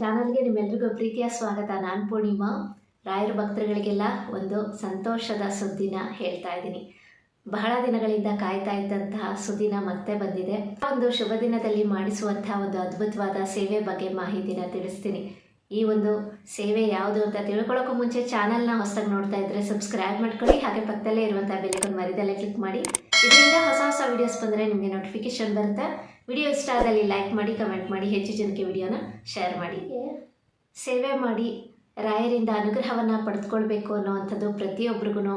ಚಾನಲ್ಗೆ ನಿಮ್ಮೆಲ್ರಿಗೂ ಪ್ರೀತಿಯ ಸ್ವಾಗತ. ನಾನು ಪೂರ್ಣಿಮಾ. ರಾಯರ ಭಕ್ತರುಗಳಿಗೆಲ್ಲ ಒಂದು ಸಂತೋಷದ ಸುದ್ದಿನ ಹೇಳ್ತಾ ಇದ್ದೀನಿ. ಬಹಳ ದಿನಗಳಿಂದ ಕಾಯ್ತಾ ಇದ್ದಂತಹ ಸುದ್ದಿನ ಮತ್ತೆ ಬಂದಿದೆ. ಒಂದು ಶುಭ ದಿನದಲ್ಲಿ ಮಾಡಿಸುವಂತಹ ಒಂದು ಅದ್ಭುತವಾದ ಸೇವೆ ಬಗ್ಗೆ ಮಾಹಿತಿನ ತಿಳಿಸ್ತೀನಿ. ಈ ಒಂದು ಸೇವೆ ಯಾವುದು ಅಂತ ತಿಳ್ಕೊಳ್ಳೋಕ್ಕೂ ಮುಂಚೆ ಚಾನಲ್ನ ಹೊಸದಾಗಿ ನೋಡ್ತಾ ಇದ್ರೆ ಸಬ್ಸ್ಕ್ರೈಬ್ ಮಾಡ್ಕೊಳ್ಳಿ. ಹಾಗೆ ಪಕ್ಕದಲ್ಲೇ ಇರುವಂತಹ ಬೆಲೆಕೊಂಡು ಮರಿದಲ್ಲೇ ಕ್ಲಿಕ್ ಮಾಡಿ. ಇದರಿಂದ ಹೊಸ ಹೊಸ ವಿಡಿಯೋಸ್ ಬಂದರೆ ನಿಮಗೆ ನೋಟಿಫಿಕೇಶನ್ ಬರುತ್ತೆ. ವಿಡಿಯೋ ಇಷ್ಟ ಆದಲ್ಲಿ ಲೈಕ್ ಮಾಡಿ ಕಮೆಂಟ್ ಮಾಡಿ, ಹೆಚ್ಚು ಜನಕ್ಕೆ ವಿಡಿಯೋನ ಶೇರ್ ಮಾಡಿ. ಸೇವೆ ಮಾಡಿ, ರಾಯರಿಂದ ಅನುಗ್ರಹವನ್ನು ಪಡೆದುಕೊಳ್ಬೇಕು ಅನ್ನೋವಂಥದ್ದು ಪ್ರತಿಯೊಬ್ರಿಗೂ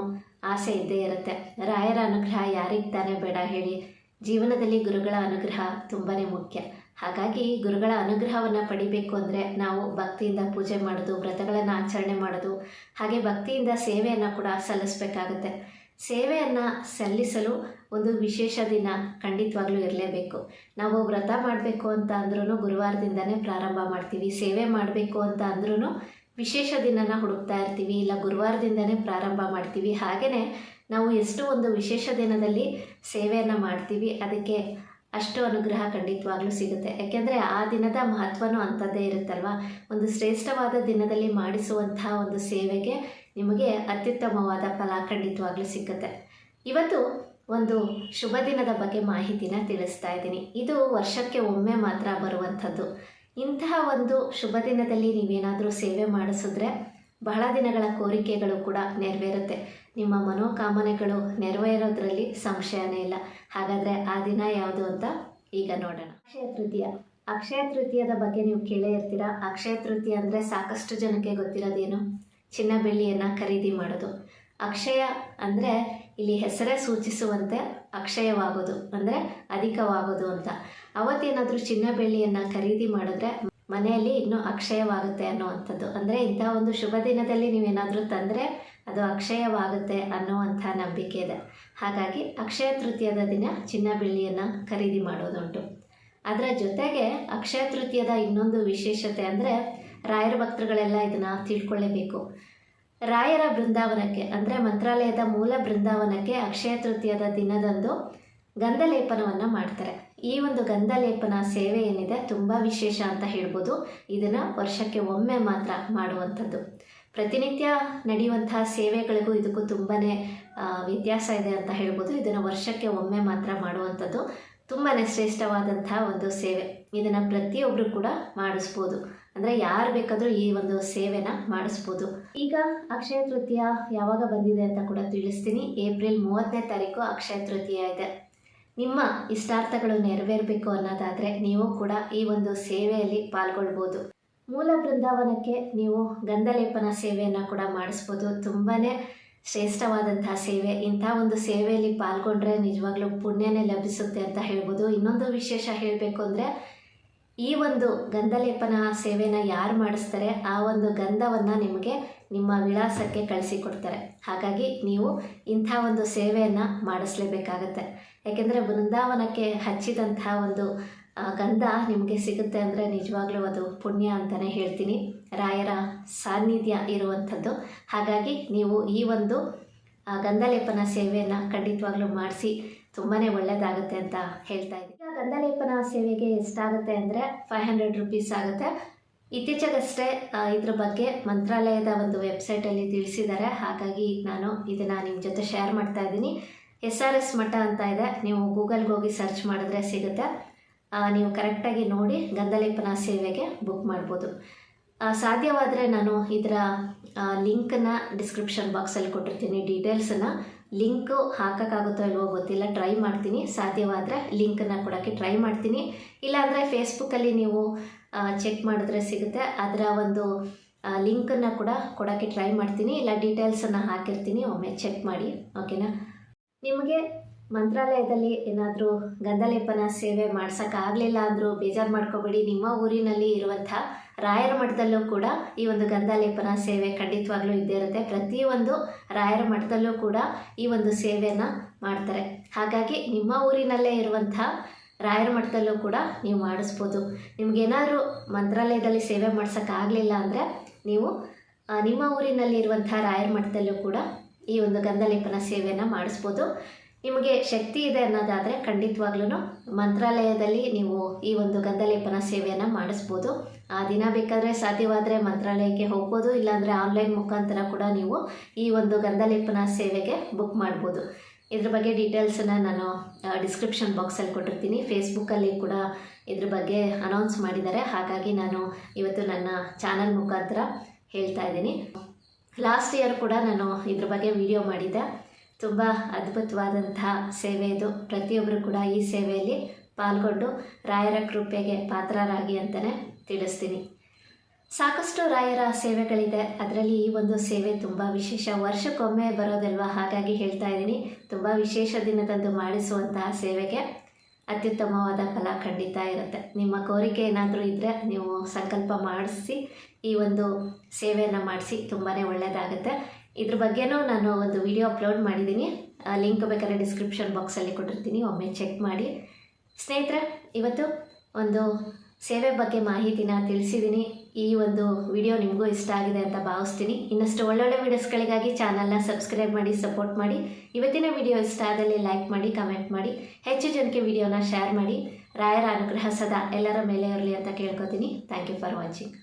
ಆಸೆ ಇದ್ದೇ ಇರುತ್ತೆ. ರಾಯರ ಅನುಗ್ರಹ ಯಾರಿಗೆ ತಾನೇ ಬೇಡ ಹೇಳಿ. ಜೀವನದಲ್ಲಿ ಗುರುಗಳ ಅನುಗ್ರಹ ತುಂಬಾ ಮುಖ್ಯ. ಹಾಗಾಗಿ ಗುರುಗಳ ಅನುಗ್ರಹವನ್ನು ಪಡಿಬೇಕು ಅಂದರೆ ನಾವು ಭಕ್ತಿಯಿಂದ ಪೂಜೆ ಮಾಡೋದು, ವ್ರತಗಳನ್ನು ಆಚರಣೆ ಮಾಡೋದು, ಹಾಗೆ ಭಕ್ತಿಯಿಂದ ಸೇವೆಯನ್ನು ಕೂಡ ಸಲ್ಲಿಸಬೇಕಾಗುತ್ತೆ. ಸೇವೆಯನ್ನು ಸಲ್ಲಿಸಲು ಒಂದು ವಿಶೇಷ ದಿನ ಖಂಡಿತವಾಗ್ಲೂ ಇರಲೇಬೇಕು. ನಾವು ವ್ರತ ಮಾಡಬೇಕು ಅಂತ ಅಂದ್ರೂ ಗುರುವಾರದಿಂದನೇ ಪ್ರಾರಂಭ ಮಾಡ್ತೀವಿ. ಸೇವೆ ಮಾಡಬೇಕು ಅಂತ ಅಂದ್ರೂ ವಿಶೇಷ ದಿನನ ಹುಡುಕ್ತಾ ಇರ್ತೀವಿ. ಇಲ್ಲ ಗುರುವಾರದಿಂದನೇ ಪ್ರಾರಂಭ ಮಾಡ್ತೀವಿ. ಹಾಗೆಯೇ ನಾವು ಎಷ್ಟು ಒಂದು ವಿಶೇಷ ದಿನದಲ್ಲಿ ಸೇವೆಯನ್ನು ಮಾಡ್ತೀವಿ, ಅದಕ್ಕೆ ಅಷ್ಟು ಅನುಗ್ರಹ ಖಂಡಿತವಾಗ್ಲೂ ಸಿಗುತ್ತೆ. ಯಾಕೆಂದರೆ ಆ ದಿನದ ಮಹತ್ವನೂ ಅಂಥದ್ದೇ ಇರುತ್ತಲ್ವ? ಒಂದು ಶ್ರೇಷ್ಠವಾದ ದಿನದಲ್ಲಿ ಮಾಡಿಸುವಂತಹ ಒಂದು ಸೇವೆಗೆ ನಿಮಗೆ ಅತ್ಯುತ್ತಮವಾದ ಫಲ ಖಂಡಿತವಾಗ್ಲೂ ಸಿಕ್ಕುತ್ತೆ. ಇವತ್ತು ಒಂದು ಶುಭ ದಿನದ ಬಗ್ಗೆ ಮಾಹಿತಿನ ತಿಳಿಸ್ತಾ ಇದ್ದೀನಿ. ಇದು ವರ್ಷಕ್ಕೆ ಒಮ್ಮೆ ಮಾತ್ರ ಬರುವಂಥದ್ದು. ಇಂತಹ ಒಂದು ಶುಭ ದಿನದಲ್ಲಿ ನೀವೇನಾದರೂ ಸೇವೆ ಮಾಡಿಸಿದ್ರೆ ಬಹಳ ದಿನಗಳ ಕೋರಿಕೆಗಳು ಕೂಡ ನೆರವೇರುತ್ತೆ. ನಿಮ್ಮ ಮನೋಕಾಮನೆಗಳು ನೆರವೇರೋದ್ರಲ್ಲಿ ಸಂಶಯನೇ ಇಲ್ಲ. ಹಾಗಾದರೆ ಆ ದಿನ ಯಾವುದು ಅಂತ ಈಗ ನೋಡೋಣ. ಅಕ್ಷಯ ತೃತೀಯ. ಅಕ್ಷಯ ತೃತೀಯದ ಬಗ್ಗೆ ನೀವು ಕೇಳೇ ಇರ್ತೀರಾ? ಅಕ್ಷಯ ತೃತೀಯ ಅಂದರೆ ಸಾಕಷ್ಟು ಜನಕ್ಕೆ ಗೊತ್ತಿರೋದೇನು? ಚಿನ್ನ ಬೆಳ್ಳಿಯನ್ನು ಖರೀದಿ ಮಾಡೋದು. ಅಕ್ಷಯ ಅಂದರೆ ಇಲ್ಲಿ ಹೆಸರೇ ಸೂಚಿಸುವಂತೆ ಅಕ್ಷಯವಾಗೋದು ಅಂದರೆ ಅಧಿಕವಾಗೋದು ಅಂತ. ಅವತ್ತೇನಾದರೂ ಚಿನ್ನ ಬೆಳ್ಳಿಯನ್ನು ಖರೀದಿ ಮಾಡಿದ್ರೆ ಮನೆಯಲ್ಲಿ ಇನ್ನೂ ಅಕ್ಷಯವಾಗುತ್ತೆ ಅನ್ನುವಂಥದ್ದು. ಅಂದರೆ ಇಂಥ ಒಂದು ಶುಭ ದಿನದಲ್ಲಿ ನೀವೇನಾದರೂ ತಂದರೆ ಅದು ಅಕ್ಷಯವಾಗುತ್ತೆ ಅನ್ನುವಂಥ ನಂಬಿಕೆ ಇದೆ. ಹಾಗಾಗಿ ಅಕ್ಷಯ ತೃತೀಯದ ದಿನ ಚಿನ್ನ ಬೆಳ್ಳಿಯನ್ನು ಖರೀದಿ ಮಾಡೋದುಂಟು. ಅದರ ಜೊತೆಗೆ ಅಕ್ಷಯ ತೃತೀಯದ ಇನ್ನೊಂದು ವಿಶೇಷತೆ ಅಂದರೆ ರಾಯರ ಭಕ್ತರುಗಳೆಲ್ಲ ಇದನ್ನು ತಿಳ್ಕೊಳ್ಳೇಬೇಕು ರಾಯರ ಬೃಂದಾವನಕ್ಕೆ, ಅಂದರೆ ಮಂತ್ರಾಲಯದ ಮೂಲ ಬೃಂದಾವನಕ್ಕೆ ಅಕ್ಷಯ ತೃತೀಯದ ದಿನದಂದು ಗಂಧಲೇಪನವನ್ನು ಮಾಡ್ತಾರೆ. ಈ ಒಂದು ಗಂಧಲೇಪನ ಸೇವೆ ಏನಿದೆ ತುಂಬ ವಿಶೇಷ ಅಂತ ಹೇಳ್ಬೋದು. ಇದನ್ನು ವರ್ಷಕ್ಕೆ ಒಮ್ಮೆ ಮಾತ್ರ ಮಾಡುವಂಥದ್ದು. ಪ್ರತಿನಿತ್ಯ ನಡೆಯುವಂತಹ ಸೇವೆಗಳಿಗೂ ಇದಕ್ಕೂ ತುಂಬಾ ವ್ಯತ್ಯಾಸ ಇದೆ ಅಂತ ಹೇಳ್ಬೋದು. ಇದನ್ನು ವರ್ಷಕ್ಕೆ ಒಮ್ಮೆ ಮಾತ್ರ ಮಾಡುವಂಥದ್ದು. ತುಂಬಾ ಶ್ರೇಷ್ಠವಾದಂತಹ ಒಂದು ಸೇವೆ. ಇದನ್ನು ಪ್ರತಿಯೊಬ್ಬರು ಕೂಡ ಮಾಡಿಸ್ಬೋದು. ಅಂದರೆ ಯಾರು ಬೇಕಾದರೂ ಈ ಒಂದು ಸೇವೆನ ಮಾಡಿಸ್ಬೋದು. ಈಗ ಅಕ್ಷಯ ತೃತೀಯ ಯಾವಾಗ ಬಂದಿದೆ ಅಂತ ಕೂಡ ತಿಳಿಸ್ತೀನಿ. ಏಪ್ರಿಲ್ ಮೂವತ್ತನೇ ತಾರೀಕು ಅಕ್ಷಯ ತೃತೀಯ ಇದೆ. ನಿಮ್ಮ ಇಷ್ಟಾರ್ಥಗಳು ನೆರವೇರಬೇಕು ಅನ್ನೋದಾದರೆ ನೀವು ಕೂಡ ಈ ಒಂದು ಸೇವೆಯಲ್ಲಿ ಪಾಲ್ಗೊಳ್ಬೋದು. ಮೂಲ ಬೃಂದಾವನಕ್ಕೆ ನೀವು ಗಂಧಲೇಪನ ಸೇವೆಯನ್ನು ಕೂಡ ಮಾಡಿಸ್ಬೋದು. ತುಂಬಾ ಶ್ರೇಷ್ಠವಾದಂತಹ ಸೇವೆ. ಇಂಥ ಒಂದು ಸೇವೆಯಲ್ಲಿ ಪಾಲ್ಗೊಂಡ್ರೆ ನಿಜವಾಗ್ಲೂ ಪುಣ್ಯನೇ ಲಭಿಸುತ್ತೆ ಅಂತ ಹೇಳ್ಬೋದು. ಇನ್ನೊಂದು ವಿಶೇಷ ಹೇಳಬೇಕು ಅಂದರೆ ಈ ಒಂದು ಗಂಧಲೇಪನ ಸೇವೆನ ಯಾರು ಮಾಡಿಸ್ತಾರೆ? ಆ ಒಂದು ಗಂಧವನ್ನು ನಿಮಗೆ ನಿಮ್ಮ ವಿಳಾಸಕ್ಕೆ ಕಳಿಸಿಕೊಡ್ತಾರೆ. ಹಾಗಾಗಿ ನೀವು ಇಂಥ ಒಂದು ಸೇವೆಯನ್ನು ಮಾಡಿಸ್ಲೇಬೇಕಾಗತ್ತೆ. ಯಾಕೆಂದರೆ ಬೃಂದಾವನಕ್ಕೆ ಹಚ್ಚಿದಂಥ ಒಂದು ಗಂಧ ನಿಮಗೆ ಸಿಗುತ್ತೆ ಅಂದರೆ ನಿಜವಾಗ್ಲೂ ಅದು ಪುಣ್ಯ ಅಂತಲೇ ಹೇಳ್ತೀನಿ. ರಾಯರ ಸಾನ್ನಿಧ್ಯ ಇರುವಂಥದ್ದು. ಹಾಗಾಗಿ ನೀವು ಈ ಒಂದು ಗಂಧಲೇಪನ ಸೇವೆಯನ್ನು ಖಂಡಿತವಾಗ್ಲೂ ಮಾಡಿಸಿ ತುಂಬಾ ಒಳ್ಳೆಯದಾಗುತ್ತೆ ಅಂತ ಹೇಳ್ತಾ ಇದ್ದೀನಿ. ಗಂಧಲೇಪನ ಸೇವೆಗೆ ಎಷ್ಟಾಗುತ್ತೆ ಅಂದರೆ ಫೈವ್ ಹಂಡ್ರೆಡ್ ರುಪೀಸ್ ಆಗುತ್ತೆ. ಇತ್ತೀಚೆಗಷ್ಟೇ ಇದ್ರ ಬಗ್ಗೆ ಮಂತ್ರಾಲಯದ ಒಂದು ವೆಬ್ಸೈಟಲ್ಲಿ ತಿಳಿಸಿದ್ದಾರೆ. ಹಾಗಾಗಿ ನಾನು ಇದನ್ನು ನಿಮ್ಮ ಜೊತೆ ಶೇರ್ ಮಾಡ್ತಾ ಇದ್ದೀನಿ. ಎಸ್ ಆರ್ ಎಸ್ ಮಠ ಅಂತ ಇದೆ. ನೀವು ಗೂಗಲ್ಗೆ ಹೋಗಿ ಸರ್ಚ್ ಮಾಡಿದ್ರೆ ಸಿಗುತ್ತೆ. ನೀವು ಕರೆಕ್ಟಾಗಿ ನೋಡಿ ಗಂಧಲೇಪನ ಸೇವೆಗೆ ಬುಕ್ ಮಾಡ್ಬೋದು. ಸಾಧ್ಯವಾದರೆ ನಾನು ಇದರ ಲಿಂಕನ್ನು ಡಿಸ್ಕ್ರಿಪ್ಷನ್ ಬಾಕ್ಸಲ್ಲಿ ಕೊಟ್ಟಿರ್ತೀನಿ ಡೀಟೇಲ್ಸನ್ನು ಲಿಂಕು ಹಾಕೋಕ್ಕಾಗುತ್ತೋ ಇಲ್ವೋ ಗೊತ್ತಿಲ್ಲ, ಟ್ರೈ ಮಾಡ್ತೀನಿ. ಸಾಧ್ಯವಾದರೆ ಲಿಂಕನ್ನು ಕೊಡೋಕ್ಕೆ ಟ್ರೈ ಮಾಡ್ತೀನಿ. ಇಲ್ಲಾಂದರೆ ಫೇಸ್ಬುಕ್ಕಲ್ಲಿ ನೀವು ಚೆಕ್ ಮಾಡಿದ್ರೆ ಸಿಗುತ್ತೆ. ಅದರ ಒಂದು ಲಿಂಕನ್ನು ಕೂಡ ಕೊಡೋಕ್ಕೆ ಟ್ರೈ ಮಾಡ್ತೀನಿ. ಇಲ್ಲ, ಡೀಟೇಲ್ಸನ್ನು ಹಾಕಿರ್ತೀನಿ. ಒಮ್ಮೆ ಚೆಕ್ ಮಾಡಿ. ಓಕೆನಾ? ನಿಮಗೆ ಮಂತ್ರಾಲಯದಲ್ಲಿ ಏನಾದರೂ ಗಂಧಲೇಪನ ಸೇವೆ ಮಾಡ್ಸೋಕ್ಕಾಗಲಿಲ್ಲ ಅಂದರೂ ಬೇಜಾರು ಮಾಡ್ಕೋಬೇಡಿ. ನಿಮ್ಮ ಊರಿನಲ್ಲಿ ಇರುವಂಥ ರಾಯರ ಮಠದಲ್ಲೂ ಕೂಡ ಈ ಒಂದು ಗಂಧಾಲೇಪನ ಸೇವೆ ಖಂಡಿತವಾಗ್ಲೂ ಇದ್ದೇ ಇರುತ್ತೆ. ಪ್ರತಿಯೊಂದು ರಾಯರ ಮಠದಲ್ಲೂ ಕೂಡ ಈ ಒಂದು ಸೇವೆಯನ್ನು ಮಾಡ್ತಾರೆ. ಹಾಗಾಗಿ ನಿಮ್ಮ ಊರಿನಲ್ಲೇ ಇರುವಂಥ ರಾಯರ ಮಠದಲ್ಲೂ ಕೂಡ ನೀವು ಮಾಡಿಸ್ಬೋದು. ನಿಮಗೇನಾದರೂ ಮಂತ್ರಾಲಯದಲ್ಲಿ ಸೇವೆ ಮಾಡ್ಸೋಕ್ಕಾಗಲಿಲ್ಲ ಅಂದರೆ ನೀವು ನಿಮ್ಮ ಊರಿನಲ್ಲಿ ಇರುವಂಥ ರಾಯರ ಮಠದಲ್ಲೂ ಕೂಡ ಈ ಒಂದು ಗಂಧಲೇಪನ ಸೇವೆಯನ್ನು ಮಾಡಿಸ್ಬೋದು. ನಿಮಗೆ ಶಕ್ತಿ ಇದೆ ಅನ್ನೋದಾದರೆ ಖಂಡಿತವಾಗ್ಲೂ ಮಂತ್ರಾಲಯದಲ್ಲಿ ನೀವು ಈ ಒಂದು ಗಂಧಲೇಪನ ಸೇವೆಯನ್ನು ಮಾಡಿಸ್ಬೋದು. ಆ ದಿನ ಬೇಕಾದರೆ ಸಾಧ್ಯವಾದರೆ ಮಂತ್ರಾಲಯಕ್ಕೆ ಹೋಗ್ಬೋದು, ಇಲ್ಲಾಂದರೆ ಆನ್ಲೈನ್ ಮುಖಾಂತರ ಕೂಡ ನೀವು ಈ ಒಂದು ಗಂಧಲೇಪನ ಸೇವೆಗೆ ಬುಕ್ ಮಾಡ್ಬೋದು. ಇದ್ರ ಬಗ್ಗೆ ಡೀಟೇಲ್ಸನ್ನು ನಾನು ಡಿಸ್ಕ್ರಿಪ್ಷನ್ ಬಾಕ್ಸಲ್ಲಿ ಕೊಟ್ಟಿರ್ತೀನಿ. ಫೇಸ್ಬುಕ್ಕಲ್ಲಿ ಕೂಡ ಇದ್ರ ಬಗ್ಗೆ ಅನೌನ್ಸ್ ಮಾಡಿದ್ದಾರೆ. ಹಾಗಾಗಿ ನಾನು ಇವತ್ತು ನನ್ನ ಚಾನಲ್ ಮುಖಾಂತರ ಹೇಳ್ತಾ ಇದ್ದೀನಿ. ಲಾಸ್ಟ್ ಇಯರ್ ಕೂಡ ನಾನು ಇದ್ರ ಬಗ್ಗೆ ವಿಡಿಯೋ ಮಾಡಿದ್ದೆ. ತುಂಬ ಅದ್ಭುತವಾದಂತಹ ಸೇವೆ ಇದು. ಪ್ರತಿಯೊಬ್ಬರು ಕೂಡ ಈ ಸೇವೆಯಲ್ಲಿ ಪಾಲ್ಗೊಂಡು ರಾಯರ ಕೃಪೆಗೆ ಪಾತ್ರರಾಗಿ ಅಂತಲೇ ತಿಳಿಸ್ತೀನಿ. ಸಾಕಷ್ಟು ರಾಯರ ಸೇವೆಗಳಿದೆ. ಅದರಲ್ಲಿ ಈ ಒಂದು ಸೇವೆ ತುಂಬ ವಿಶೇಷ. ವರ್ಷಕ್ಕೊಮ್ಮೆ ಬರೋದಲ್ವಾ? ಹಾಗಾಗಿ ಹೇಳ್ತಾ ಇದ್ದೀನಿ. ತುಂಬ ವಿಶೇಷ ದಿನದಂದು ಮಾಡಿಸುವಂತಹ ಸೇವೆಗೆ ಅತ್ಯುತ್ತಮವಾದ ಫಲ ಖಂಡಿತ ಇರುತ್ತೆ. ನಿಮ್ಮ ಕೋರಿಕೆ ಏನಾದರೂ ಇದ್ದರೆ ನೀವು ಸಂಕಲ್ಪ ಮಾಡಿಸಿ ಈ ಒಂದು ಸೇವೆಯನ್ನು ಮಾಡಿಸಿ ತುಂಬಾ ಒಳ್ಳೆಯದಾಗುತ್ತೆ ಇದ್ರ ಬಗ್ಗೆನೂ ನಾನು ಒಂದು ವಿಡಿಯೋ ಅಪ್ಲೋಡ್ ಮಾಡಿದ್ದೀನಿ. ಲಿಂಕ್ ಬೇಕಾದ್ರೆ ಡಿಸ್ಕ್ರಿಪ್ಷನ್ ಬಾಕ್ಸಲ್ಲಿ ಕೊಟ್ಟಿರ್ತೀನಿ. ಒಮ್ಮೆ ಚೆಕ್ ಮಾಡಿ. ಸ್ನೇಹಿತರೆ, ಇವತ್ತು ಒಂದು ಸೇವೆ ಬಗ್ಗೆ ಮಾಹಿತಿನ ತಿಳಿಸಿದ್ದೀನಿ. ಈ ಒಂದು ವಿಡಿಯೋ ನಿಮಗೂ ಇಷ್ಟ ಆಗಿದೆ ಅಂತ ಭಾವಿಸ್ತೀನಿ. ಇನ್ನಷ್ಟು ಒಳ್ಳೊಳ್ಳೆ ವೀಡಿಯೋಸ್ಗಳಿಗಾಗಿ ಚಾನಲ್ನ ಸಬ್ಸ್ಕ್ರೈಬ್ ಮಾಡಿ ಸಪೋರ್ಟ್ ಮಾಡಿ. ಇವತ್ತಿನ ವಿಡಿಯೋ ಇಷ್ಟ ಆದಲ್ಲಿ ಲೈಕ್ ಮಾಡಿ ಕಮೆಂಟ್ ಮಾಡಿ. ಹೆಚ್ಚು ಜನಕ್ಕೆ ವಿಡಿಯೋನ ಶೇರ್ ಮಾಡಿ. ರಾಯರ ಅನುಗ್ರಹ ಸದಾ ಎಲ್ಲರ ಮೇಲೆ ಇರಲಿ ಅಂತ ಕೇಳ್ಕೊತೀನಿ. Thank you for watching